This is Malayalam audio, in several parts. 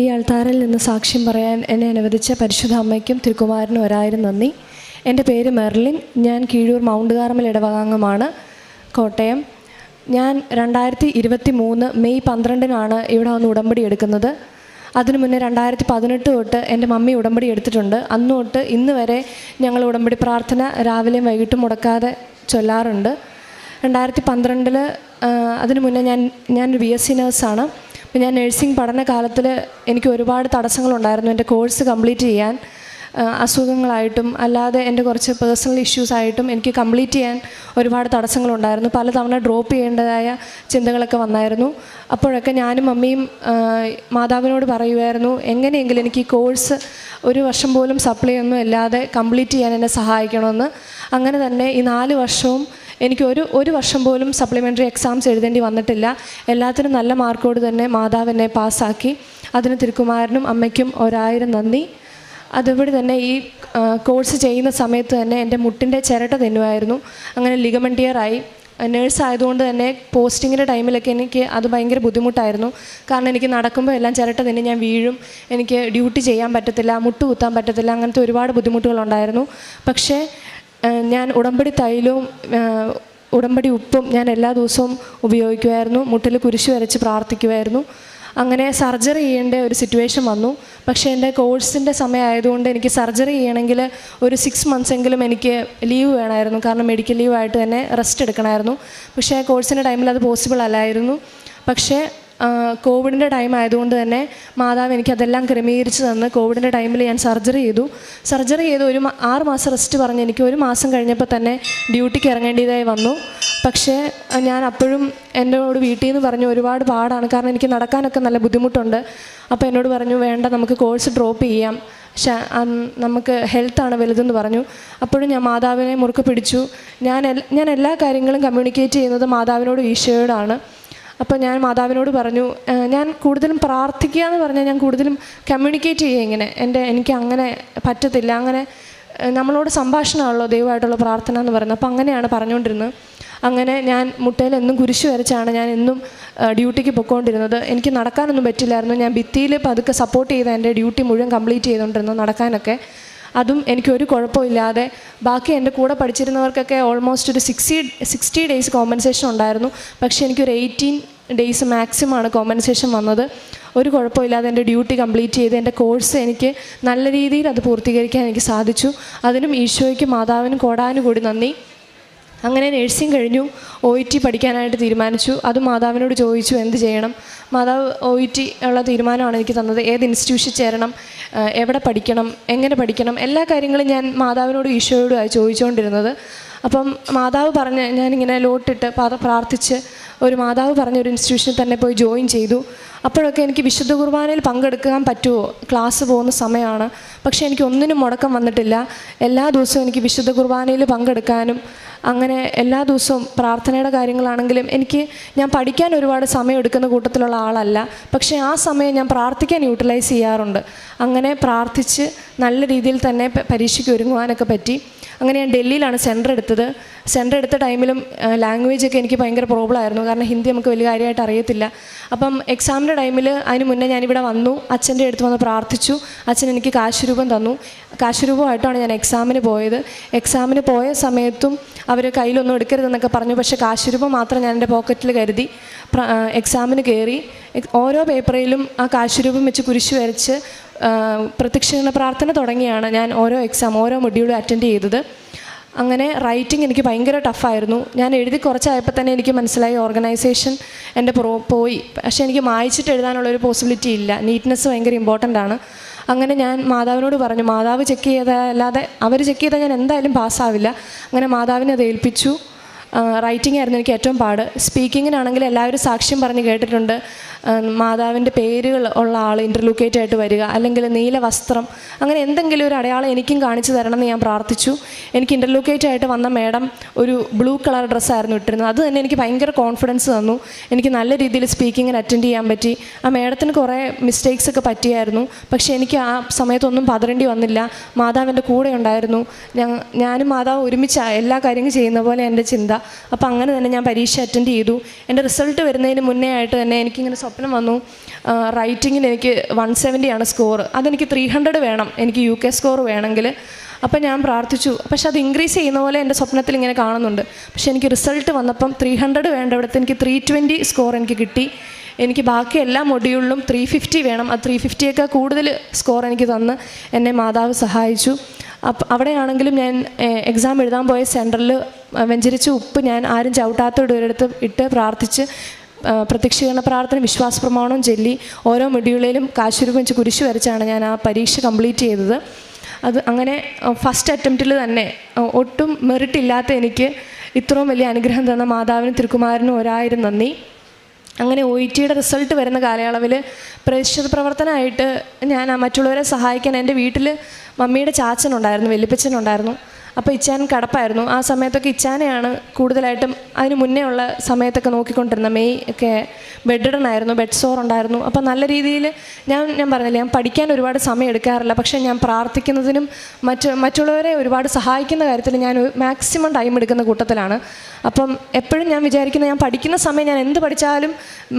ഈ അൾത്താറിൽ നിന്ന് സാക്ഷ്യം പറയാൻ എന്നെ അനുവദിച്ച പരിശുദ്ധ അമ്മയ്ക്കും തിരുക്കുമാരനും ഒരായിരം നന്ദി. എന്റെ പേര് മെർലിൻ. ഞാൻ കീഴൂർ മൗണ്ട് കാർമൽ ഇടവകാംഗമാണ്. കോട്ടയം. ഞാൻ രണ്ടായിരത്തി ഇരുപത്തി മൂന്ന് മെയ് പന്ത്രണ്ടിനാണ് ഇവിടെ വന്ന് ഉടമ്പടി എടുക്കുന്നത്. അതിനു മുന്നേ രണ്ടായിരത്തി പതിനെട്ട് തൊട്ട് എന്റെ മമ്മി ഉടമ്പടി എടുത്തിട്ടുണ്ട്. അന്ന് തൊട്ട് ഇന്ന് വരെ ഞങ്ങൾ ഉടമ്പടി പ്രാർത്ഥന രാവിലെയും വൈകിട്ടും മുടക്കാതെ ചൊല്ലാറുണ്ട്. രണ്ടായിരത്തി പന്ത്രണ്ടിൽ അതിനു മുന്നേ ഞാൻ ഞാൻ ബി എസ് സി നേഴ്സാണ്. അപ്പോൾ ഞാൻ നഴ്സിംഗ് പഠനകാലത്തിൽ എനിക്ക് ഒരുപാട് തടസ്സങ്ങളുണ്ടായിരുന്നു എന്റെ കോഴ്സ് കംപ്ലീറ്റ് ചെയ്യാൻ. അസുഖങ്ങളായിട്ടും അല്ലാതെ എന്റെ കുറച്ച് പേഴ്സണൽ ഇഷ്യൂസ് ആയിട്ടും എനിക്ക് കംപ്ലീറ്റ് ചെയ്യാൻ ഒരുപാട് തടസ്സങ്ങളുണ്ടായിരുന്നു. പലതവണ ഡ്രോപ്പ് ചെയ്യേണ്ടതായ ചിന്തകളൊക്കെ വന്നായിരുന്നു. അപ്പോഴൊക്കെ ഞാനും മമ്മിയും മാതാവിനോട് പറയുമായിരുന്നു എങ്ങനെയെങ്കിലും എനിക്ക് ഈ കോഴ്സ് ഒരു വർഷം പോലും സപ്ലൈ ഒന്നും ഇല്ലാതെ കംപ്ലീറ്റ് ചെയ്യാൻ എന്നെ സഹായിക്കണമെന്ന്. അങ്ങനെ തന്നെ ഈ നാല് വർഷവും എനിക്ക് ഒരു ഒരു വർഷം പോലും സപ്ലിമെന്ററി എക്സാംസ് എഴുതേണ്ടി വന്നിട്ടില്ല. എല്ലാത്തിനും നല്ല മാർക്കോട് തന്നെ മാതാവ് എന്നെ പാസ്സാക്കി. അതിന് തിരുക്കുമാരനും അമ്മയ്ക്കും ഒരായിരം നന്ദി. അതുപോലെ തന്നെ ഈ കോഴ്സ് ചെയ്യുന്ന സമയത്ത് തന്നെ എന്റെ മുട്ടിന്റെ ചിരട്ട തന്നുമായിരുന്നു. അങ്ങനെ ലിഗമെന്റിയറായി. നേഴ്സ് ആയതുകൊണ്ട് തന്നെ പോസ്റ്റിങ്ങിന്റെ ടൈമിലൊക്കെ എനിക്ക് അത് ഭയങ്കര ബുദ്ധിമുട്ടായിരുന്നു. കാരണം എനിക്ക് നടക്കുമ്പോൾ എല്ലാം ചിരട്ട തന്നെ ഞാൻ വീഴും. എനിക്ക് ഡ്യൂട്ടി ചെയ്യാൻ പറ്റത്തില്ല മുട്ട് കുത്താൻ പറ്റത്തില്ല അങ്ങനത്തെ ഒരുപാട് ബുദ്ധിമുട്ടുകളുണ്ടായിരുന്നു പക്ഷേ ഞാൻ ഉടമ്പടി തൈലവും ഉടമ്പടി ഉപ്പും ഞാൻ എല്ലാ ദിവസവും ഉപയോഗിക്കുമായിരുന്നു മുട്ടിൽ കുരിശ് വരച്ച് പ്രാർത്ഥിക്കുമായിരുന്നു അങ്ങനെ സർജറി ചെയ്യേണ്ട ഒരു സിറ്റുവേഷൻ വന്നു. പക്ഷേ എന്റെ കോഴ്സിന്റെ സമയമായതുകൊണ്ട് എനിക്ക് സർജറി ചെയ്യണമെങ്കിൽ ഒരു സിക്സ് മന്ത്സ് എങ്കിലും എനിക്ക് ലീവ് വേണമായിരുന്നു. കാരണം മെഡിക്കൽ ലീവായിട്ട് തന്നെ റെസ്റ്റ് എടുക്കണമായിരുന്നു. പക്ഷേ കോഴ്സിന്റെ ടൈമിൽ അത് പോസിബിൾ അല്ലായിരുന്നു. പക്ഷേ കോവിഡിന്റെ ടൈം ആയതുകൊണ്ട് തന്നെ മാതാവ് എനിക്ക് അതെല്ലാം ക്രമീകരിച്ച് തന്ന് കോവിഡിന്റെ ടൈമിൽ ഞാൻ സർജറി ചെയ്തു. സർജറി ചെയ്ത് ഒരു ആറ് മാസം റെസ്റ്റ് പറഞ്ഞ് എനിക്ക് ഒരു മാസം കഴിഞ്ഞപ്പോൾ തന്നെ ഡ്യൂട്ടിക്ക് ഇറങ്ങേണ്ടതായി വന്നു. പക്ഷേ ഞാൻ അപ്പോഴും എന്നോട് വീട്ടിൽ നിന്ന് പറഞ്ഞു ഒരുപാട് പാടാണ്. കാരണം എനിക്ക് നടക്കാനൊക്കെ നല്ല ബുദ്ധിമുട്ടുണ്ട്. അപ്പോൾ എന്നോട് പറഞ്ഞു വേണ്ട നമുക്ക് കോഴ്സ് ഡ്രോപ്പ് ചെയ്യാം. പക്ഷേ നമുക്ക് ഹെൽത്താണ് വലുതെന്ന് പറഞ്ഞു. അപ്പോഴും ഞാൻ മാതാവിനെ മുറുക്ക് പിടിച്ചു. ഞാൻ ഞാൻ എല്ലാ കാര്യങ്ങളും കമ്മ്യൂണിക്കേറ്റ് ചെയ്യുന്നത് മാതാവിനോടും ഈശോയോടാണ്. അപ്പോൾ ഞാൻ മാതാവിനോട് പറഞ്ഞു ഞാൻ കൂടുതലും പ്രാർത്ഥിക്കുക എന്ന് പറഞ്ഞാൽ ഞാൻ കൂടുതലും കമ്മ്യൂണിക്കേറ്റ് ചെയ്യുക ഇങ്ങനെ. എന്റെ എനിക്ക് അങ്ങനെ പറ്റത്തില്ല. അങ്ങനെ നമ്മളോട് സംഭാഷണമാണല്ലോ ദൈവമായിട്ടുള്ള പ്രാർത്ഥന എന്ന് പറയുന്നത്. അപ്പോൾ അങ്ങനെയാണ് പറഞ്ഞുകൊണ്ടിരുന്നത്. അങ്ങനെ ഞാൻ മുട്ടയിൽ എന്നും കുരിശ് വരച്ചാണ് ഞാൻ എന്നും ഡ്യൂട്ടിക്ക് പൊയ്ക്കൊണ്ടിരുന്നത്. എനിക്ക് നടക്കാനൊന്നും പറ്റില്ലായിരുന്നു. ഞാൻ ഭിത്തിയിൽ പതുക്കെ സപ്പോർട്ട് ചെയ്ത എന്റെ ഡ്യൂട്ടി മുഴുവൻ കംപ്ലീറ്റ് ചെയ്തുകൊണ്ടിരുന്നു നടക്കാനൊക്കെ. അതും എനിക്കൊരു കുഴപ്പമില്ലാതെ ബാക്കി എന്റെ കൂടെ പഠിച്ചിരുന്നവർക്കൊക്കെ ഓൾമോസ്റ്റ് ഒരു സിക്സ്റ്റി സിക്സ്റ്റി ഡേയ്സ് കോമ്പൻസേഷൻ ഉണ്ടായിരുന്നു. പക്ഷേ എനിക്കൊരു എയ്റ്റീൻ ഡേയ്സ് മാക്സിമം ആണ് കോമ്പൻസേഷൻ വന്നത്. ഒരു കുഴപ്പമില്ലാതെ എന്റെ ഡ്യൂട്ടി കംപ്ലീറ്റ് ചെയ്ത് എന്റെ കോഴ്സ് എനിക്ക് നല്ല രീതിയിൽ അത് പൂർത്തീകരിക്കാൻ എനിക്ക് സാധിച്ചു. അതിനും ഈശോയ്ക്കും മാതാവിനും കോടാനും കൂടി നന്ദി. അങ്ങനെ നഴ്സിംഗ് കഴിഞ്ഞു. ഒ ഇ ടി പഠിക്കാനായിട്ട് തീരുമാനിച്ചു. അത് മാതാവിനോട് ചോദിച്ചു എന്ത് ചെയ്യണം? മാതാവ് ഒ ഇ ടി ഉള്ള തീരുമാനമാണ് എനിക്ക് തന്നത്. ഏത് ഇൻസ്റ്റിറ്റ്യൂഷൻ ചേരണം? എവിടെ പഠിക്കണം? എങ്ങനെ പഠിക്കണം? എല്ലാ കാര്യങ്ങളും ഞാൻ മാതാവിനോട് ഈശോയോടുമായി ചോദിച്ചുകൊണ്ടിരുന്നത്. അപ്പം മാതാവ് പറഞ്ഞ് ഞാനിങ്ങനെ ലോട്ടിട്ട് പ്രാർത്ഥിച്ച് ഒരു മാതാവ് പറഞ്ഞ ഒരു ഇൻസ്റ്റിറ്റ്യൂഷനിൽ തന്നെ പോയി ജോയിൻ ചെയ്തു. അപ്പോഴൊക്കെ എനിക്ക് വിശുദ്ധ കുർബാനയിൽ പങ്കെടുക്കാൻ പറ്റുമോ? ക്ലാസ് പോകുന്ന സമയമാണ്. പക്ഷേ എനിക്ക് ഒന്നിനും മുടക്കം വന്നിട്ടില്ല. എല്ലാ ദിവസവും എനിക്ക് വിശുദ്ധ കുർബാനയിൽ പങ്കെടുക്കാനും അങ്ങനെ എല്ലാ ദിവസവും പ്രാർത്ഥനയുടെ കാര്യങ്ങളാണെങ്കിലും എനിക്ക് ഞാൻ പഠിക്കാൻ ഒരുപാട് സമയം എടുക്കുന്ന കൂട്ടത്തിലുള്ള ആളല്ല. പക്ഷേ ആ സമയം ഞാൻ പ്രാർത്ഥിക്കാൻ യൂട്ടിലൈസ് ചെയ്യാറുണ്ട്. അങ്ങനെ പ്രാർത്ഥിച്ച് നല്ല രീതിയിൽ തന്നെ പരീക്ഷയ്ക്ക് ഒരുങ്ങുവാനൊക്കെ പറ്റി. അങ്ങനെ ഞാൻ ഡൽഹിയിലാണ് സെന്റർ എടുത്തത്. സെന്റർ എടുത്ത ടൈമിലും ലാംഗ്വേജൊക്കെ എനിക്ക് ഭയങ്കര പ്രോബ്ലം ആയിരുന്നു. കാരണം ഹിന്ദി നമുക്ക് വലിയ കാര്യമായിട്ട് അറിയത്തില്ല. അപ്പം എക്സാമിന്റെ ടൈമിൽ അതിന് മുന്നേ ഞാനിവിടെ വന്നു അച്ഛന്റെ അടുത്ത് വന്ന് പ്രാർത്ഥിച്ചു. അച്ഛൻ എനിക്ക് കാശുരൂപം തന്നു. കാശുരൂപമായിട്ടാണ് ഞാൻ എക്സാമിന് പോയത്. എക്സാമിന് പോയ സമയത്തും അവർ കയ്യിലൊന്നും എടുക്കരുതെന്നൊക്കെ പറഞ്ഞു. പക്ഷേ കാശുരൂപം മാത്രം ഞാൻ എന്റെ പോക്കറ്റിൽ കരുതി. എക്സാമിന് കയറി. ഓരോ പേപ്പറിലും ആ കാശുരൂപം വെച്ച് കുരിശ് വരച്ച് പ്രത്യക്ഷ പ്രാർത്ഥന തുടങ്ങിയാണ് ഞാൻ ഓരോ എക്സാം ഓരോ മൊഡ്യൂളും അറ്റൻഡ് ചെയ്തത്. അങ്ങനെ റൈറ്റിംഗ് എനിക്ക് ഭയങ്കര ടഫായിരുന്നു ഞാൻ എഴുതി കുറച്ചായപ്പോൾ തന്നെ എനിക്ക് മനസ്സിലായി ഓർഗനൈസേഷൻ എന്റെ പ്രോ പോയി. പക്ഷേ എനിക്ക് മായിച്ചിട്ട് എഴുതാനുള്ള ഒരു പോസിബിലിറ്റി ഇല്ല. നീറ്റ്നെസ് ഭയങ്കര ഇമ്പോർട്ടന്റ് ആണ്. അങ്ങനെ ഞാൻ മാതാവിനോട് പറഞ്ഞു മാതാവ് ചെക്ക് ചെയ്തല്ലാതെ അവർ ചെക്ക് ചെയ്താൽ ഞാൻ എന്തായാലും പാസ്സാവില്ല അങ്ങനെ മാതാവിനെ അത് ഏൽപ്പിച്ചു. റൈറ്റിംഗ് ആയിരുന്നു എനിക്ക് ഏറ്റവും പാട്. സ്പീക്കിങ്ങിനാണെങ്കിൽ എല്ലാവരും സാക്ഷ്യം പറഞ്ഞ് കേട്ടിട്ടുണ്ട്. മാതാവിന്റെ പേരുകൾ ഉള്ള ആൾ ഇന്റർലൂക്കേറ്റ് ആയിട്ട് വരിക അല്ലെങ്കിൽ നീല വസ്ത്രം അങ്ങനെ എന്തെങ്കിലും ഒരു അടയാളം എനിക്കും കാണിച്ചു തരണം എന്ന് ഞാൻ പ്രാർത്ഥിച്ചു. എനിക്ക് ഇന്റർലൂക്കേറ്റ് ആയിട്ട് വന്ന മേഡം ഒരു ബ്ലൂ കളർ ഡ്രസ്സായിരുന്നു ഇട്ടിരുന്നത്. അത് തന്നെ എനിക്ക് ഭയങ്കര കോൺഫിഡൻസ് തന്നു. എനിക്ക് നല്ല രീതിയിൽ സ്പീക്കിങ്ങിന് അറ്റൻഡ് ചെയ്യാൻ പറ്റി. ആ മേഡത്തിന് കുറേ മിസ്റ്റേക്സ് ഒക്കെ പറ്റിയായിരുന്നു. പക്ഷേ എനിക്ക് ആ സമയത്തൊന്നും പതറേണ്ടി വന്നില്ല. മാതാവിന്റെ കൂടെ ഉണ്ടായിരുന്നു. ഞാനും മാതാവ് ഒരുമിച്ച് എല്ലാ കാര്യങ്ങളും ചെയ്യുന്ന പോലെ എന്റെ ചിന്ത. അപ്പോൾ അങ്ങനെ തന്നെ ഞാൻ പരീക്ഷ അറ്റൻഡ് ചെയ്തു. എന്റെ റിസൾട്ട് വരുന്നതിന് മുന്നേ ആയിട്ട് തന്നെ എനിക്കിങ്ങനെ സ്വപ്നം വന്നു. റൈറ്റിങ്ങിന് എനിക്ക് വൺ സെവന്റി ആണ് സ്കോർ. അതെനിക്ക് ത്രീ ഹൺഡ്രഡ് വേണം. എനിക്ക് യു കെ സ്കോർ വേണമെങ്കിൽ. അപ്പം ഞാൻ പ്രാർത്ഥിച്ചു. പക്ഷെ അത് ഇൻക്രീസ് ചെയ്യുന്ന പോലെ എന്റെ സ്വപ്നത്തിൽ ഇങ്ങനെ കാണുന്നുണ്ട്. പക്ഷെ എനിക്ക് റിസൾട്ട് വന്നപ്പം ത്രീ ഹൺഡ്രഡ് വേണ്ട ഇവിടുത്തെ എനിക്ക് ത്രീ ട്വന്റി സ്കോർ എനിക്ക് കിട്ടി. എനിക്ക് ബാക്കി എല്ലാ മൊഡ്യൂളിലും ത്രീ ഫിഫ്റ്റി വേണം. ആ ത്രീ ഫിഫ്റ്റിയേക്കാൾ കൂടുതൽ സ്കോർ എനിക്ക് തന്ന് എന്നെ മാതാവ് സഹായിച്ചു. അപ്പം അവിടെയാണെങ്കിലും ഞാൻ എക്സാം എഴുതാൻ പോയ സെന്ററിൽ വെഞ്ചരിച്ച ഉപ്പ് ഞാൻ ആരും ചവിട്ടാത്തോട് ഒരിടത്ത് ഇട്ട് പ്രാർത്ഥിച്ച് പ്രത്യക്ഷീകരണ പ്രാർത്ഥന വിശ്വാസ പ്രമാണവും ചൊല്ലി ഓരോ മൊഡ്യൂളിലും കാശുരൂപം വെച്ച് കുരിശ് വരച്ചാണ് ഞാൻ ആ പരീക്ഷ കംപ്ലീറ്റ് ചെയ്തത്. അത് അങ്ങനെ ഫസ്റ്റ് അറ്റംപ്റ്റിൽ തന്നെ ഒട്ടും മെറിറ്റ് ഇല്ലാത്ത എനിക്ക് ഇത്രയും വലിയ അനുഗ്രഹം തന്ന മാതാവിനും തിരുക്കുമാരനും ഒരായിരം നന്ദി. അങ്ങനെ ഒ ഇ ടിയുടെ റിസൾട്ട് വരുന്ന കാലയളവിൽ പ്രതിഷേധ പ്രവർത്തനമായിട്ട് ഞാൻ മറ്റുള്ളവരെ സഹായിക്കാൻ എന്റെ വീട്ടിൽ മമ്മിയുടെ ചാച്ചനുണ്ടായിരുന്നു വെല്ലുപ്പച്ചനുണ്ടായിരുന്നു അപ്പോൾ ഇച്ചാൻ കടപ്പായിരുന്നു. ആ സമയത്തൊക്കെ ഇച്ചാനെയാണ് കൂടുതലായിട്ടും അതിന് മുന്നേ ഉള്ള സമയത്തൊക്കെ നോക്കിക്കൊണ്ടിരുന്നത് മെയ് ഒക്കെ ബെഡ് ആയിരുന്നു ബെഡ് സോർ ഉണ്ടായിരുന്നു. അപ്പോൾ നല്ല രീതിയിൽ ഞാൻ ഞാൻ പറഞ്ഞില്ല ഞാൻ പഠിക്കാൻ ഒരുപാട് സമയം എടുക്കാറില്ല. പക്ഷേ ഞാൻ പ്രാർത്ഥിക്കുന്നതിനും മറ്റ് മറ്റുള്ളവരെ ഒരുപാട് സഹായിക്കുന്ന കാര്യത്തിൽ ഞാൻ മാക്സിമം ടൈം എടുക്കുന്ന കൂട്ടത്തിലാണ്. അപ്പം എപ്പോഴും ഞാൻ വിചാരിക്കുന്നത് ഞാൻ പഠിക്കുന്ന സമയം ഞാൻ എന്ത് പഠിച്ചാലും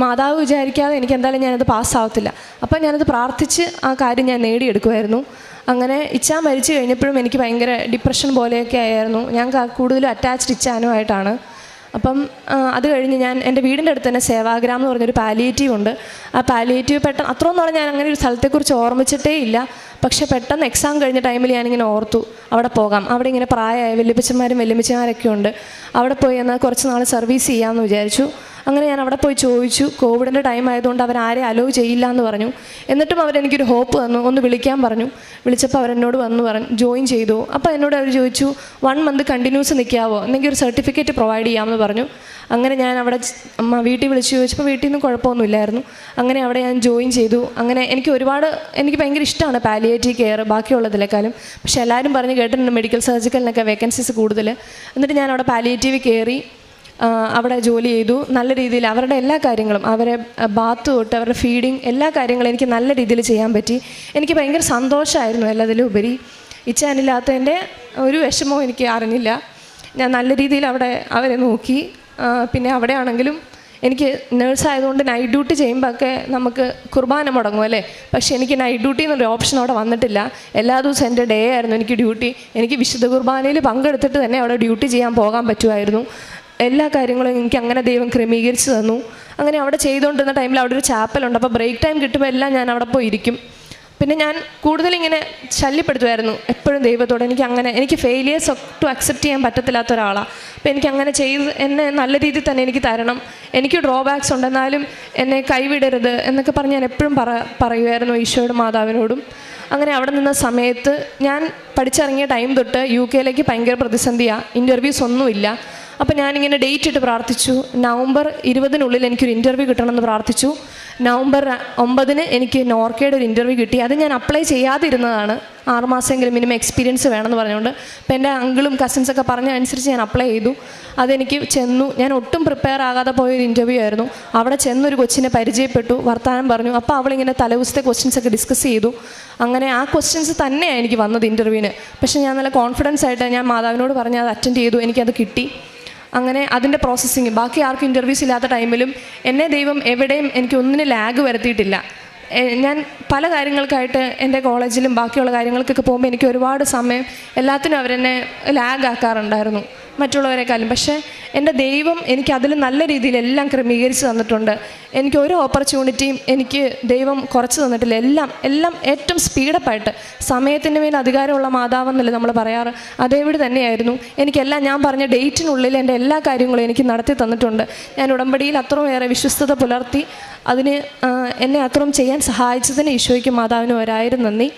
മാതാവ് വിചാരിക്കാതെ എനിക്ക് എന്തായാലും ഞാനത് പാസ്സാവത്തില്ല. അപ്പം ഞാനത് പ്രാർത്ഥിച്ച് ആ കാര്യം ഞാൻ നേടിയെടുക്കുമായിരുന്നു അങ്ങനെ ഇച്ച മരിച്ചു കഴിഞ്ഞപ്പോഴും എനിക്ക് ഭയങ്കര ഡിപ്രഷൻ പോലെയൊക്കെ ആയിരുന്നു. ഞാൻ കൂടുതലും അറ്റാച്ച്ഡ് ഇച്ചാനുമായിട്ടാണ് അപ്പം അത് കഴിഞ്ഞ് ഞാൻ എന്റെ വീടിന്റെ അടുത്ത് തന്നെ സേവാഗ്രാം എന്ന് പറഞ്ഞൊരു പാലിയേറ്റീവ് ഉണ്ട്. ആ പാലിയേറ്റീവ് പെട്ടെന്ന് അത്രയൊന്നും പറഞ്ഞാൽ ഞാൻ അങ്ങനെ ഒരു സ്ഥലത്തെക്കുറിച്ച് ഓർമ്മിച്ചിട്ടേ ഇല്ല. പക്ഷെ പെട്ടെന്ന് എക്സാം കഴിഞ്ഞ ടൈമിൽ ഞാനിങ്ങനെ ഓർത്തു അവിടെ പോകാം. അവിടെ ഇങ്ങനെ പ്രായമായ വല്യപ്പച്ചന്മാരും വല്യമ്മച്ചമാരൊക്കെ ഉണ്ട്. അവിടെ പോയി എന്നാൽ കുറച്ച് നാൾ സർവീസ് ചെയ്യാമെന്ന് വിചാരിച്ചു. അങ്ങനെ ഞാൻ അവിടെ പോയി ചോദിച്ചു കോവിഡിന്റെ ടൈം ആയതുകൊണ്ട് അവർ ആരെ അലോ ചെയ്യില്ല എന്ന് പറഞ്ഞു. എന്നിട്ടും അവരെനിക്കൊരു ഹോപ്പ് തന്നു ഒന്ന് വിളിക്കാൻ പറഞ്ഞു. വിളിച്ചപ്പോൾ അവരെന്നോട് വന്ന് പറഞ്ഞു ജോയിൻ ചെയ്തു? അപ്പോൾ എന്നോട് അവർ ചോദിച്ചു വൺ മന്ത് കണ്ടിന്യൂസ് നിൽക്കാവോ എന്തെങ്കിലും ഒരു സർട്ടിഫിക്കറ്റ് പ്രൊവൈഡ് ചെയ്യാമെന്ന് പറഞ്ഞു. അങ്ങനെ ഞാൻ അവിടെ അമ്മ വീട്ടിൽ വിളിച്ചു ചോദിച്ചപ്പോൾ വീട്ടിൽ നിന്ന് കുഴപ്പമൊന്നുമില്ലായിരുന്നു. അങ്ങനെ അവിടെ ഞാൻ ജോയിൻ ചെയ്തു. അങ്ങനെ എനിക്ക് ഒരുപാട് എനിക്ക് ഭയങ്കര ഇഷ്ടമാണ് പാലിയേറ്റീവ് കെയർ ബാക്കിയുള്ളതിലേക്കാളും പക്ഷേ എല്ലാവരും പറഞ്ഞ് കേട്ടിട്ടുണ്ട് മെഡിക്കൽ സർജിക്കലിനൊക്കെ വേക്കൻസീസ് കൂടുതൽ എന്നിട്ട് ഞാൻ അവിടെ പാലിയേറ്റീവ് കയറി. അവിടെ ജോലി ചെയ്തു. നല്ല രീതിയിൽ അവരുടെ എല്ലാ കാര്യങ്ങളും അവരെ ബാത്ത് തൊട്ട് അവരുടെ ഫീഡിങ് എല്ലാ കാര്യങ്ങളും എനിക്ക് നല്ല രീതിയിൽ ചെയ്യാൻ പറ്റി. എനിക്ക് ഭയങ്കര സന്തോഷമായിരുന്നു എല്ലാത്തിലും ഉപരി ഇച്ഛാനില്ലാത്തതിന്റെ ഒരു വിഷമവും എനിക്ക് അറിഞ്ഞില്ല. ഞാൻ നല്ല രീതിയിൽ അവിടെ അവരെ നോക്കി. പിന്നെ അവിടെ ആണെങ്കിലും എനിക്ക് നേഴ്സ് ആയതുകൊണ്ട് നൈറ്റ് ഡ്യൂട്ടി ചെയ്യുമ്പോഴൊക്കെ നമുക്ക് കുർബാന മുടങ്ങും അല്ലേ? പക്ഷേ എനിക്ക് നൈറ്റ് ഡ്യൂട്ടി എന്നൊരു ഓപ്ഷൻ അവിടെ വന്നിട്ടില്ല. എല്ലാ ദിവസവും എന്റെ ഡേ ആയിരുന്നു എനിക്ക് ഡ്യൂട്ടി എനിക്ക് വിശുദ്ധ കുർബാനയിൽ പങ്കെടുത്തിട്ട് തന്നെ അവിടെ ഡ്യൂട്ടി ചെയ്യാൻ പോകാൻ പറ്റുമായിരുന്നു. എല്ലാ കാര്യങ്ങളും എനിക്ക് അങ്ങനെ ദൈവം ക്രമീകരിച്ച് തന്നു. അങ്ങനെ അവിടെ ചെയ്തുകൊണ്ടിരുന്ന ടൈമിൽ അവിടെ ഒരു ചാപ്പലുണ്ട്. അപ്പോൾ ബ്രേക്ക് ടൈം കിട്ടുമ്പോൾ എല്ലാം ഞാൻ അവിടെ പോയി ഇരിക്കും. പിന്നെ ഞാൻ കൂടുതലിങ്ങനെ ശല്യപ്പെടുത്തുമായിരുന്നു. എപ്പോഴും ദൈവത്തോട് എനിക്ക് അങ്ങനെ എനിക്ക് ഫെയിലിയേഴ്സ് ഒട്ടും അക്സെപ്റ്റ് ചെയ്യാൻ പറ്റത്തില്ലാത്ത ഒരാളാണ് അപ്പോൾ എനിക്ക് അങ്ങനെ ചെയ്ത് എന്നെ നല്ല രീതിയിൽ തന്നെ എനിക്ക് തരണം. എനിക്ക് ഡ്രോബാക്സ് ഉണ്ടെന്നാലും എന്നെ കൈവിടരുത് എന്നൊക്കെ പറഞ്ഞ് ഞാൻ എപ്പോഴും പറ പറയുമായിരുന്നു ഈശോയോടും മാതാവിനോടും. അങ്ങനെ അവിടെ നിന്ന സമയത്ത് ഞാൻ പഠിച്ചിറങ്ങിയ ടൈം തൊട്ട് യു കെയിലേക്ക് ഭയങ്കര പ്രതിസന്ധിയാണ് ഇന്റർവ്യൂസ് ഒന്നുമില്ല. അപ്പോൾ ഞാനിങ്ങനെ ഡേറ്റ് ഇട്ട് പ്രാർത്ഥിച്ചു. നവംബർ ഇരുപതിനുള്ളിൽ എനിക്കൊരു ഇന്റർവ്യൂ കിട്ടണമെന്ന് പ്രാർത്ഥിച്ചു. നവംബർ ഒമ്പതിന് എനിക്ക് നോർക്കയുടെ ഒരു ഇന്റർവ്യൂ കിട്ടി. അത് ഞാൻ അപ്ലൈ ചെയ്യാതിരുന്നതാണ്. ആറുമാസമെങ്കിലും മിനിമം എക്സ്പീരിയൻസ് വേണമെന്ന് പറഞ്ഞുകൊണ്ട്. അപ്പോൾ എന്റെ അങ്കിളും കസിൻസൊക്കെ പറഞ്ഞ അനുസരിച്ച് ഞാൻ അപ്ലൈ ചെയ്തു. അതെനിക്ക് ചെന്നു. ഞാൻ ഒട്ടും പ്രിപ്പയർ ആകാതെ പോയൊരു ഇന്റർവ്യൂ ആയിരുന്നു. അവിടെ ചെന്നൊരു കൊച്ചിനെ പരിചയപ്പെട്ടു. വർത്തമാനം പറഞ്ഞു. അപ്പോൾ അവളിങ്ങനെ തലേദിവസത്തെ ക്വസ്റ്റ്യൻസൊക്കെ ഡിസ്കസ് ചെയ്തു. അങ്ങനെ ആ ക്വസ്റ്റ്യൻസ് തന്നെയാണ് എനിക്ക് വന്നത് ഇന്റർവ്യൂവിന് പക്ഷേ ഞാൻ നല്ല കോൺഫിഡൻസ് ആയിട്ട് ഞാൻ മാതാവിനോട് പറഞ്ഞ് അത് അറ്റൻഡ് ചെയ്തു. എനിക്കത് കിട്ടി. അങ്ങനെ അതിന്റെ പ്രോസസ്സിങ് ബാക്കി ആർക്കും ഇന്റർവ്യൂസ് ഇല്ലാത്ത ടൈമിലും എന്നെ ദൈവം എവിടെയും എനിക്ക് ഒന്നിനെ ലാഗ് വരുത്തിയിട്ടില്ല. ഞാൻ പല കാര്യങ്ങൾക്കായിട്ട് എന്റെ കോളേജിലും ബാക്കിയുള്ള കാര്യങ്ങൾക്കൊക്കെ പോകുമ്പോൾ എനിക്ക് ഒരുപാട് സമയം എല്ലാത്തിനും അവരെന്നെ ലാഗ് ആക്കാറുണ്ടായിരുന്നു. മറ്റുള്ളവരെക്കാളും. പക്ഷേ എന്റെ ദൈവം എനിക്ക് അതിൽ നല്ല രീതിയിൽ എല്ലാം ക്രമീകരിച്ച് തന്നിട്ടുണ്ട്. എനിക്ക് ഓരോ ഓപ്പർച്യൂണിറ്റിയും എനിക്ക് ദൈവം കുറച്ച് തന്നിട്ടില്ല. എല്ലാം എല്ലാം ഏറ്റവും സ്പീഡപ്പായിട്ട് സമയത്തിന്റെ മേൽ അധികാരമുള്ള മാതാവെന്നല്ലേ നമ്മൾ പറയാറ്. അതേവിടെ തന്നെയായിരുന്നു. എനിക്കെല്ലാം ഞാൻ പറഞ്ഞ ഡേറ്റിനുള്ളിൽ എന്റെ എല്ലാ കാര്യങ്ങളും എനിക്ക് നടത്തി തന്നിട്ടുണ്ട്. ഞാൻ ഉടമ്പടിയിൽ അത്രയും ഏറെ വിശ്വസ്തത പുലർത്തി. അതിന് എന്നെ അത്രയും ചെയ്യാൻ സഹായിച്ചതിന് ഈശോയ്ക്കും മാതാവിനും ഒരായിരം നന്ദി.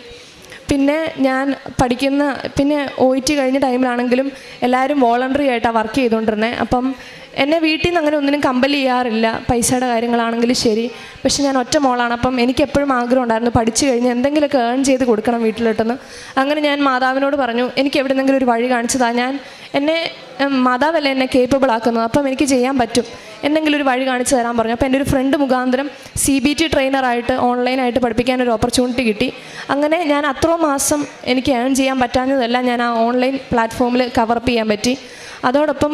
പിന്നെ ഞാൻ പഠിക്കുന്ന പിന്നെ ഒ ഇ ടി കഴിഞ്ഞ ടൈമിലാണെങ്കിലും എല്ലാവരും വോളണ്ടറി ആയിട്ടാണ് വർക്ക് ചെയ്തുകൊണ്ടിരുന്നത് അപ്പം എന്നെ വീട്ടിൽ നിന്ന് അങ്ങനെ ഒന്നിനും കമ്പൽ ചെയ്യാറില്ല. പൈസയുടെ കാര്യങ്ങളാണെങ്കിലും ശരി. പക്ഷെ ഞാൻ ഒറ്റ മോളാണ്. അപ്പം എനിക്ക് എപ്പോഴും ആഗ്രഹം ഉണ്ടായിരുന്നു പഠിച്ചു കഴിഞ്ഞ് എന്തെങ്കിലുമൊക്കെ ഏൺ ചെയ്ത് കൊടുക്കണം വീട്ടിലോട്ടെന്ന്. അങ്ങനെ ഞാൻ മാതാവിനോട് പറഞ്ഞു എനിക്ക് എവിടെന്നെങ്കിലും ഒരു വഴി കാണിച്ചതാ. ഞാൻ എന്നെ മാതാവല്ലേ എന്നെ കേപ്പബിൾ ആക്കുന്നത്. അപ്പം എനിക്ക് ചെയ്യാൻ പറ്റും. എന്തെങ്കിലും ഒരു വഴി കാണിച്ചു തരാൻ പറഞ്ഞു. അപ്പോൾ എന്റെ ഒരു ഫ്രണ്ട് മുഖാന്തരം സി ബി ടി ട്രെയിനറായിട്ട് ഓൺലൈനായിട്ട് പഠിപ്പിക്കാൻ ഒരു ഓപ്പർച്യൂണിറ്റി കിട്ടി. അങ്ങനെ ഞാൻ അത്രയും മാസം എനിക്ക് ഏൺ ചെയ്യാൻ പറ്റാഞ്ഞതെല്ലാം ഞാൻ ആ ഓൺലൈൻ പ്ലാറ്റ്ഫോമിൽ കവറപ്പ് ചെയ്യാൻ പറ്റി. അതോടൊപ്പം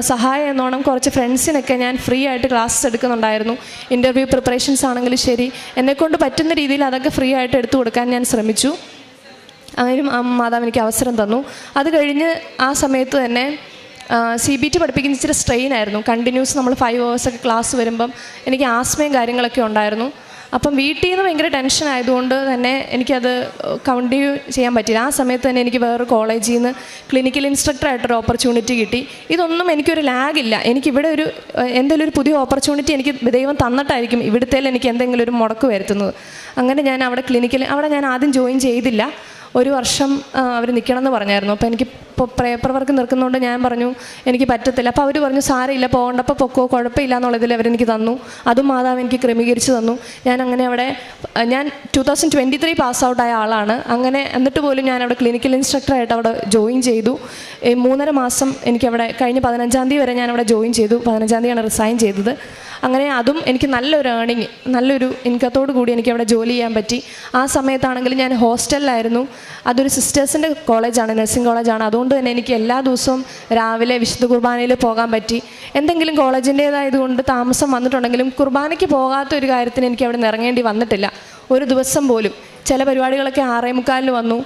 സഹായം എന്നോണം കുറച്ച് ഫ്രണ്ട്സിനൊക്കെ ഞാൻ ഫ്രീ ആയിട്ട് ക്ലാസ്സസ് എടുക്കുന്നുണ്ടായിരുന്നു. ഇന്റർവ്യൂ പ്രിപ്പറേഷൻസ് ആണെങ്കിലും ശരി. എന്നെക്കൊണ്ട് പറ്റുന്ന രീതിയിൽ അതൊക്കെ ഫ്രീ ആയിട്ട് എടുത്തു കൊടുക്കാൻ ഞാൻ ശ്രമിച്ചു. അങ്ങനെ ആ മാതാവ് എനിക്ക് അവസരം തന്നു. അത് കഴിഞ്ഞ് ആ സമയത്ത് തന്നെ സി ബി ടി പഠിപ്പിക്കുന്ന ഇച്ചിരി സ്ട്രെയിൻ ആയിരുന്നു. കണ്ടിന്യൂസ് നമ്മൾ ഫൈവ് ഹവേഴ്സൊക്കെ ക്ലാസ് വരുമ്പം എനിക്ക് ആസ്മയും കാര്യങ്ങളൊക്കെ ഉണ്ടായിരുന്നു. അപ്പം വീട്ടിൽ നിന്ന് ഭയങ്കര ടെൻഷൻ ആയതുകൊണ്ട് തന്നെ എനിക്കത് കണ്ടിന്യൂ ചെയ്യാൻ പറ്റില്ല ആ സമയത്ത് തന്നെ എനിക്ക് വേറൊരു കോളേജിൽ നിന്ന് ക്ലിനിക്കൽ ഇൻസ്ട്രക്ടറായിട്ടൊരു ഓപ്പർച്യൂണിറ്റി കിട്ടി. ഇതൊന്നും എനിക്കൊരു ലാഗില്ല എനിക്കിവിടെ ഒരു എന്തെങ്കിലും ഒരു പുതിയ ഓപ്പർച്യൂണിറ്റി എനിക്ക് ദൈവം തന്നിട്ടായിരിക്കും ഇവിടുത്തേൽ എനിക്ക് എന്തെങ്കിലും ഒരു മുടക്ക് വരുത്തുന്നത്. അങ്ങനെ ഞാൻ അവിടെ ക്ലിനിക്കൽ അവിടെ ഞാൻ ആദ്യം ജോയിൻ ചെയ്തില്ല. ഒരു വർഷം അവർ നിൽക്കണമെന്ന് പറഞ്ഞായിരുന്നു. അപ്പോൾ എനിക്ക് ഇപ്പോൾ പേപ്പർ വർക്ക് നിൽക്കുന്നതുകൊണ്ട് ഞാൻ പറഞ്ഞു എനിക്ക് പറ്റത്തില്ല. അപ്പോൾ അവർ പറഞ്ഞു സാരമില്ല പോകേണ്ടപ്പോൾ പൊക്കോ കുഴപ്പമില്ല എന്നുള്ളതിൽ അവരെനിക്ക് തന്നു. അതും മാതാവ് എനിക്ക് ക്രമീകരിച്ച് തന്നു. ഞാൻ അങ്ങനെ അവിടെ ഞാൻ two thousand twenty three pass ഔട്ടായ ആളാണ്. അങ്ങനെ എന്നിട്ട് പോലും ഞാൻ അവിടെ ക്ലിനിക്കൽ ഇൻസ്ട്രക്ടറായിട്ട് അവിടെ ജോയിൻ ചെയ്തു. മൂന്നര മാസം എനിക്കവിടെ കഴിഞ്ഞ പതിനഞ്ചാം തീയതി വരെ ഞാൻ അവിടെ ജോയിൻ ചെയ്തു. പതിനഞ്ചാം തീയതിയാണ് റിസൈൻ ചെയ്തത്. അങ്ങനെ അതും എനിക്ക് നല്ലൊരു ഏണിങ് നല്ലൊരു ഇൻകത്തോടു കൂടി എനിക്ക് അവിടെ ജോലി ചെയ്യാൻ പറ്റി. ആ സമയത്താണെങ്കിൽ ഞാൻ ഹോസ്റ്റലിലായിരുന്നു അതൊരു സിസ്റ്റേഴ്സിന്റെ കോളേജാണ് നഴ്സിംഗ് കോളേജാണ് അതുകൊണ്ട് തന്നെ എനിക്ക് എല്ലാ ദിവസവും രാവിലെ വിശുദ്ധ കുർബാനയിൽ പോകാൻ പറ്റി. എന്തെങ്കിലും കോളേജിന്റേതായതുകൊണ്ട് താമസം വന്നിട്ടുണ്ടെങ്കിലും കുർബാനയ്ക്ക് പോകാത്ത ഒരു കാര്യത്തിന് എനിക്ക് അവിടെ ഇറങ്ങേണ്ടി വന്നിട്ടില്ല. ഒരു ദിവസം പോലും. ചില പരിപാടികളൊക്കെ ആറേ മുക്കാലിന് വന്നു.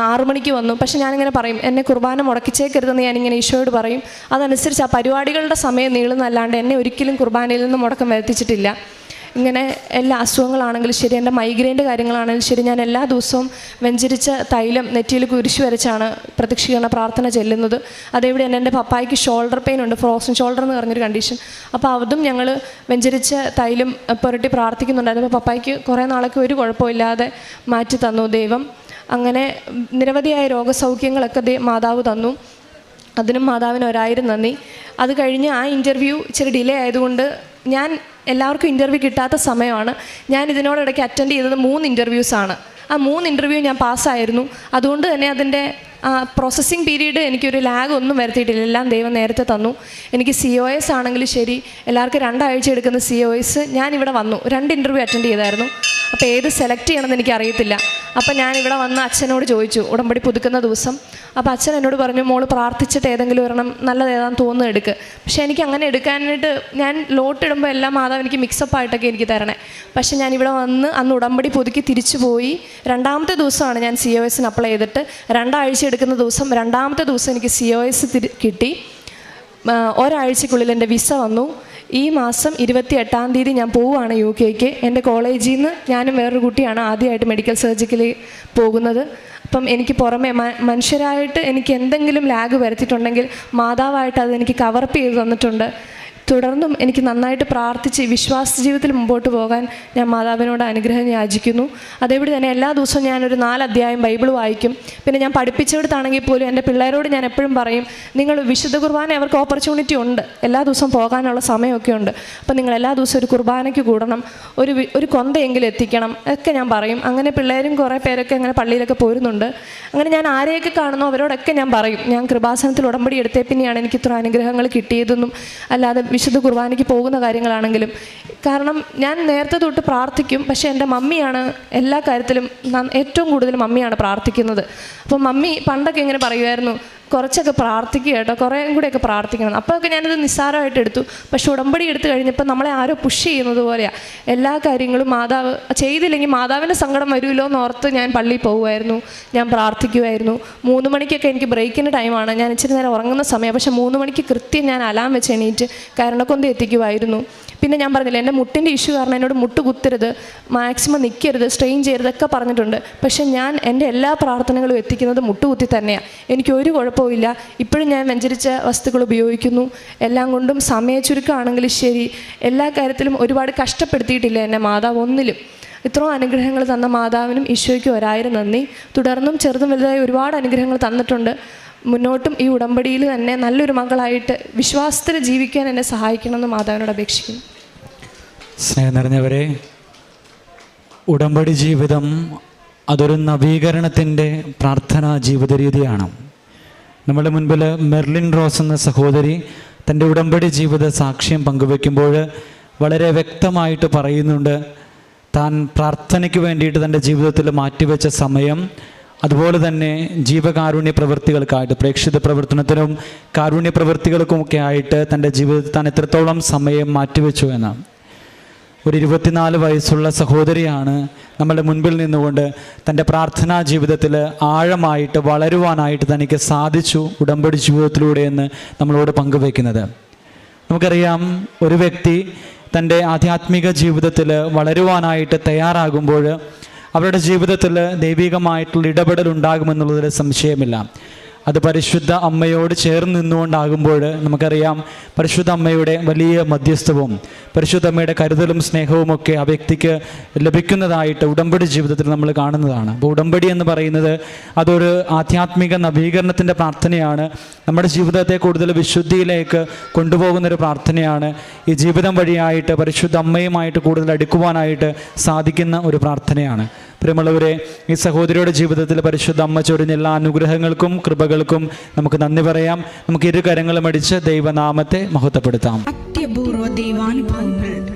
ആറു മണിക്ക് വന്നു. പക്ഷെ ഞാനിങ്ങനെ പറയും എന്നെ കുർബാന മുടക്കിച്ചേക്കരുതെന്ന് ഞാനിങ്ങനെ ഈശോയോട് പറയും. അതനുസരിച്ച് ആ പരിപാടികളുടെ സമയം നീളുന്നല്ലാണ്ട് എന്നെ ഒരിക്കലും കുർബാനയിൽ നിന്ന് മുടക്കം വരുത്തിച്ചിട്ടില്ല. ഇങ്ങനെ എല്ലാ അസുഖങ്ങളാണെങ്കിലും ശരി എന്റെ മൈഗ്രെയിന്റെ കാര്യങ്ങളാണെങ്കിലും ശരി ഞാൻ എല്ലാ ദിവസവും വെഞ്ചരിച്ച തൈലം നെറ്റിയിൽ കുരിശ് വരച്ചാണ് പ്രത്യക്ഷീകരണ പ്രാർത്ഥന ചെല്ലുന്നത്. അതേവിടെ തന്നെ എന്റെ പപ്പായ്ക്ക് ഷോൾഡർ പെയിൻ ഉണ്ട് ഫ്രോസൺ ഷോൾഡർ എന്ന് പറഞ്ഞൊരു കണ്ടീഷൻ അപ്പോൾ അതും ഞങ്ങൾ വെഞ്ചരിച്ച തൈലം പുരട്ടി പ്രാർത്ഥിക്കുന്നുണ്ടായിരുന്നു. അപ്പോൾ പപ്പായ്ക്ക് കുറേ നാളൊക്കെ ഒരു കുഴപ്പമില്ലാതെ മാറ്റി തന്നു ദൈവം. അങ്ങനെ നിരവധിയായ രോഗസൗഖ്യങ്ങളൊക്കെ മാതാവ് തന്നു. അതിനും മാതാവിന് ഒരായിരം നന്ദി. അത് കഴിഞ്ഞ് ആ ഇന്റർവ്യൂ ഇച്ചിരി ഡിലേ ആയതുകൊണ്ട് ഞാൻ എല്ലാവർക്കും ഇന്റർവ്യൂ കിട്ടാത്ത സമയമാണ്. ഞാൻ ഇതിനോടിടയ്ക്ക് അറ്റൻഡ് ചെയ്തത് മൂന്ന് ഇന്റർവ്യൂസാണ് ആ മൂന്ന് ഇന്റർവ്യൂ ഞാൻ പാസ്സായിരുന്നു അതുകൊണ്ട് തന്നെ അതിന്റെ ആ പ്രോസസ്സിങ് പീരീഡ് എനിക്കൊരു ലാഗ് ഒന്നും വരുത്തിയിട്ടില്ല. എല്ലാം ദൈവം നേരത്തെ തന്നു. എനിക്ക് സി ഒ എസ് ആണെങ്കിലും ശരി. എല്ലാവർക്കും രണ്ടാഴ്ച എടുക്കുന്ന സി ഒ എസ് ഞാനിവിടെ വന്നു. രണ്ട് ഇന്റർവ്യൂ അറ്റൻഡ് ചെയ്തായിരുന്നു. അപ്പോൾ ഏത് സെലക്ട് ചെയ്യണമെന്ന് എനിക്ക് അപ്പോൾ ഞാൻ ഇവിടെ വന്ന് അച്ഛനോട് ചോദിച്ചു ഉടമ്പടി പുതുക്കുന്ന ദിവസം. അപ്പോൾ അച്ഛൻ എന്നോട് പറഞ്ഞു മോൾ പ്രാർത്ഥിച്ചിട്ട് ഏതെങ്കിലും ഒരെണ്ണം നല്ലത് ഏതാണെന്ന് തോന്നുന്നു എടുക്ക്. പക്ഷേ എനിക്ക് അങ്ങനെ എടുക്കാനായിട്ട് ഞാൻ ലോട്ട് ഇടുമ്പോൾ എല്ലാം മാതാവ് എനിക്ക് മിക്സപ്പ് ആയിട്ടൊക്കെ എനിക്ക് തരണേ. പക്ഷേ ഞാൻ ഇവിടെ വന്ന് അന്ന് ഉടമ്പടി പുതുക്കി തിരിച്ചു പോയി. രണ്ടാമത്തെ ദിവസമാണ് ഞാൻ സി ഒ എസിന് അപ്ലൈ ചെയ്തിട്ട്. രണ്ടാഴ്ച എടുക്കുന്ന ദിവസം രണ്ടാമത്തെ ദിവസം എനിക്ക് സി ഒ എസ് കിട്ടി. ഒരാഴ്ചക്കുള്ളിൽ എന്റെ വിസ വന്നു. ഈ മാസം ഇരുപത്തി എട്ടാം തീയതി ഞാൻ പോവുകയാണ് യു കെക്ക് എന്റെ കോളേജിൽ നിന്ന് ഞാനും വേറൊരു കുട്ടിയാണ് ആദ്യമായിട്ട് മെഡിക്കൽ സർജിക്കലി പോകുന്നത്. അപ്പം എനിക്ക് പുറമെ മനുഷ്യരായിട്ട് എനിക്ക് എന്തെങ്കിലും ലാഗ് വരുത്തിയിട്ടുണ്ടെങ്കിൽ മാതാവായിട്ട് അത് എനിക്ക് കവറപ്പ് ചെയ്ത് തന്നിട്ടുണ്ട്. തുടർന്നും എനിക്ക് നന്നായിട്ട് പ്രാർത്ഥിച്ച് വിശ്വാസ ജീവിതത്തിൽ മുമ്പോട്ട് പോകാൻ ഞാൻ മാതാവിനോട് അനുഗ്രഹം യാചിക്കുന്നു. അതേപോലെ തന്നെ എല്ലാ ദിവസവും ഞാനൊരു നാല് അധ്യായം ബൈബിൾ വായിക്കും. പിന്നെ ഞാൻ പഠിപ്പിച്ചെടുത്താണെങ്കിൽ പോലും എന്റെ പിള്ളേരോട് ഞാൻ എപ്പോഴും പറയും നിങ്ങൾ വിശുദ്ധ കുർബാന അവർക്ക് ഓപ്പർച്യൂണിറ്റി ഉണ്ട്. എല്ലാ ദിവസവും പോകാനുള്ള സമയമൊക്കെ ഉണ്ട്. അപ്പം നിങ്ങൾ എല്ലാ ദിവസവും ഒരു കുർബാനയ്ക്ക് കൂടണം. ഒരു ഒരു കൊന്തയെങ്കിലും എത്തിക്കണം. ഒക്കെ ഞാൻ പറയും. അങ്ങനെ പിള്ളേരും കുറേ പേരൊക്കെ അങ്ങനെ പള്ളിയിലൊക്കെ പോരുന്നുണ്ട്. അങ്ങനെ ഞാൻ ആരെയൊക്കെ കാണുന്നോ അവരോടൊക്കെ ഞാൻ പറയും. ഞാൻ കൃപാസനത്തിൽ ഉടമ്പടി എടുത്തേ പിന്നെയാണ് എനിക്ക് ഇത്ര അനുഗ്രഹങ്ങൾ കിട്ടിയതെന്നും അല്ലാതെ വിശുദ്ധ കുർബാനയ്ക്ക് പോകുന്ന കാര്യങ്ങളാണെങ്കിലും. കാരണം ഞാൻ നേരത്തെ തൊട്ട് പ്രാർത്ഥിക്കും പക്ഷേ എന്റെ മമ്മിയാണ് എല്ലാ കാര്യത്തിലും ഏറ്റവും കൂടുതൽ മമ്മിയാണ് പ്രാർത്ഥിക്കുന്നത്. അപ്പം മമ്മി പണ്ടൊക്കെ ഇങ്ങനെ പറയുമായിരുന്നു കുറച്ചൊക്കെ പ്രാർത്ഥിക്കുക കേട്ടോ. കുറേ കൂടെയൊക്കെ പ്രാർത്ഥിക്കണം. അപ്പോഴൊക്കെ ഞാനത് നിസ്സാരമായിട്ട് എടുത്തു. പക്ഷെ ഉടമ്പടി എടുത്തു കഴിഞ്ഞപ്പോൾ നമ്മളെ ആരോ പുഷ് ചെയ്യുന്നത് പോലെയാണ് എല്ലാ കാര്യങ്ങളും മാതാവ് ചെയ്തില്ലെങ്കിൽ മാതാവിന്റെ സങ്കടം വരുമല്ലോ എന്ന് ഓർത്ത് ഞാൻ പള്ളിയിൽ പോകുമായിരുന്നു. ഞാൻ പ്രാർത്ഥിക്കുമായിരുന്നു. മൂന്ന് മണിക്കൊക്കെ എനിക്ക് ബ്രേക്കിന്റെ ടൈമാണ് ഞാൻ ഇച്ചിരി നേരം ഉറങ്ങുന്ന സമയം. പക്ഷേ മൂന്ന് മണിക്ക് കൃത്യം ഞാൻ അലാം വെച്ച് എണീറ്റ് കരണക്കൊന്ത് എത്തിക്കുമായിരുന്നു. പിന്നെ ഞാൻ പറഞ്ഞില്ല എന്റെ മുട്ടിന്റെ ഇഷ്യൂ കാരണം എന്നോട് മുട്ട് കുത്തരുത് മാക്സിമം നിൽക്കരുത് സ്ട്രെയിൻ ചെയ്യരുതൊക്കെ പറഞ്ഞിട്ടുണ്ട്. പക്ഷേ ഞാൻ എന്റെ എല്ലാ പ്രാർത്ഥനകളും എത്തിക്കുന്നത് മുട്ടുകുത്തി തന്നെയാണ് എനിക്ക് ഒരു കുഴപ്പമില്ല ഇപ്പോഴും ഞാൻ വെഞ്ചരിച്ച വസ്തുക്കൾ ഉപയോഗിക്കുന്നു. എല്ലാം കൊണ്ടും സമയ ചുരുക്കമാണെങ്കിലും ശരി. എല്ലാ കാര്യത്തിലും ഒരുപാട് കഷ്ടപ്പെടുത്തിയിട്ടില്ല എന്നെ മാതാവ് ഒന്നിലും. ഇത്രയും അനുഗ്രഹങ്ങൾ തന്ന മാതാവിനും ഈശോയ്ക്കും ഒരായിരം നന്ദി. തുടർന്നും ചെറുതും വലുതായി ഒരുപാട് അനുഗ്രഹങ്ങൾ തന്നിട്ടുണ്ട്. മുന്നോട്ടും ഈ ഉടമ്പടിയിൽ തന്നെ നല്ലൊരു മകളായിട്ട് വിശ്വാസത്തിൽ ജീവിക്കാൻ എന്നെ സഹായിക്കണമെന്ന് മാതാവിനോട് അപേക്ഷിക്കുന്നു. സ്നേഹം നിറഞ്ഞവരെ ഉടമ്പടി ജീവിതം അതൊരു നവീകരണത്തിന്റെ പ്രാർത്ഥനാ ജീവിത രീതിയാണ് നമ്മുടെ മുൻപിൽ മെർലിൻ റോസ് എന്ന സഹോദരി തന്റെ ഉടമ്പടി ജീവിത സാക്ഷ്യം പങ്കുവെക്കുമ്പോൾ വളരെ വ്യക്തമായിട്ട് പറയുന്നുണ്ട് താൻ പ്രാർത്ഥനയ്ക്ക് വേണ്ടിയിട്ട് തന്റെ ജീവിതത്തിൽ മാറ്റിവെച്ച സമയം അതുപോലെ തന്നെ ജീവകാരുണ്യ പ്രവൃത്തികൾക്കായിട്ട് പ്രേക്ഷിത പ്രവർത്തനത്തിനും കാരുണ്യ പ്രവൃത്തികൾക്കുമൊക്കെ ആയിട്ട് തന്റെ ജീവിതത്തിൽ താൻ എത്രത്തോളം സമയം മാറ്റിവെച്ചു എന്നാണ്. ഒരു ഇരുപത്തിനാല് വയസ്സുള്ള സഹോദരിയാണ് നമ്മുടെ മുൻപിൽ നിന്നുകൊണ്ട് തന്റെ പ്രാർത്ഥനാ ജീവിതത്തിൽ ആഴമായിട്ട് വളരുവാനായിട്ട് തനിക്ക് സാധിച്ചു ഉടമ്പടി ജീവിതത്തിലൂടെ എന്ന് നമ്മളോട് പങ്കുവയ്ക്കുന്നത്. നമുക്കറിയാം ഒരു വ്യക്തി തന്റെ ആധ്യാത്മിക ജീവിതത്തിൽ വളരുവാനായിട്ട് തയ്യാറാകുമ്പോൾ അവരുടെ ജീവിതത്തിൽ ദൈവികമായിട്ടുള്ള ഇടപെടൽ ഉണ്ടാകുമെന്നുള്ളതിൽ സംശയമില്ല. അത് പരിശുദ്ധ അമ്മയോട് ചേർന്ന് നിന്നുകൊണ്ടാകുമ്പോൾ നമുക്കറിയാം പരിശുദ്ധ അമ്മയുടെ വലിയ മധ്യസ്ഥവും പരിശുദ്ധ അമ്മയുടെ കരുതലും സ്നേഹവും ഒക്കെ ആ വ്യക്തിക്ക് ലഭിക്കുന്നതായിട്ട് ഉടമ്പടി ജീവിതത്തിൽ നമ്മൾ കാണുന്നതാണ്. അപ്പോൾ ഉടമ്പടി എന്ന് പറയുന്നത് അതൊരു ആധ്യാത്മിക നവീകരണത്തിന്റെ പ്രാർത്ഥനയാണ്. നമ്മുടെ ജീവിതത്തെ കൂടുതൽ വിശുദ്ധിയിലേക്ക് കൊണ്ടുപോകുന്ന ഒരു പ്രാർത്ഥനയാണ്. ഈ ജീവിതം വഴിയായിട്ട് പരിശുദ്ധ അമ്മയുമായിട്ട് കൂടുതൽ അടുക്കുവാനായിട്ട് സാധിക്കുന്ന ഒരു പ്രാർത്ഥനയാണ്. പ്രിയമുള്ളവരെ ഈ സഹോദരിയുടെ ജീവിതത്തിൽ പരിശുദ്ധ അമ്മ ചൊരിഞ്ഞ എല്ലാ അനുഗ്രഹങ്ങൾക്കും കൃപകൾക്കും നമുക്ക് നന്ദി പറയാം. നമുക്ക് ഇരു കരങ്ങളും അടിച്ച് ദൈവനാമത്തെ മഹത്വപ്പെടുത്താം.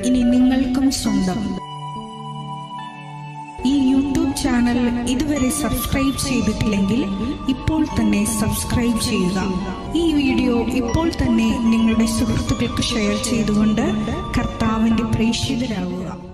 ഇനി നിങ്ങൾക്കും സ്വന്തം. ഈ യൂട്യൂബ് ചാനൽ ഇതുവരെ സബ്സ്ക്രൈബ് ചെയ്തിട്ടില്ലെങ്കിൽ ഇപ്പോൾ തന്നെ സബ്സ്ക്രൈബ് ചെയ്യുക. ഈ വീഡിയോ ഇപ്പോൾ തന്നെ നിങ്ങളുടെ സുഹൃത്തുക്കൾക്ക് ഷെയർ ചെയ്തുകൊണ്ട് കർത്താവിന്റെ പ്രേക്ഷിതരാകുക.